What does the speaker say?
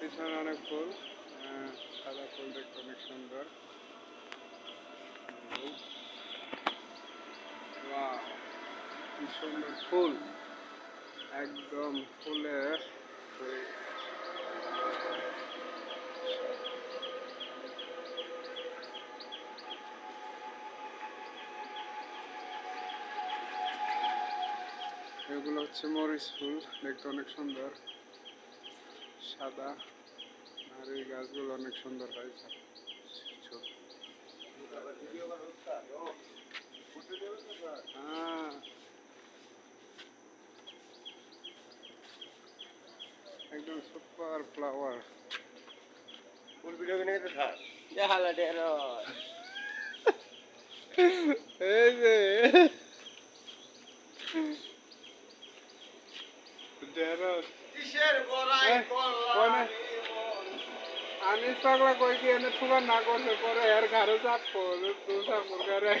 পিছনে অনেক ফুল সাদা ফুল দেখতে অনেক সুন্দর কি সুন্দর ফুল। একদম ফুলে। ভরে গেছে। এগুলো হচ্ছে মরিচ ফুল, দেখতে অনেক সুন্দর। সাদা আর এই গাছগুলো অনেক সুন্দর হয় হ্যাঁ। একদম সুপার ফ্লাওয়ার ফুল ভিডিও কিনে গেছে থাক দেখালে ডের এই যে ঢেঁড়স কিসের? আমি পাগলা কই কি এনে থুবা না করছে পরে এর ঘরে চাপ দু চাপুর ঘরে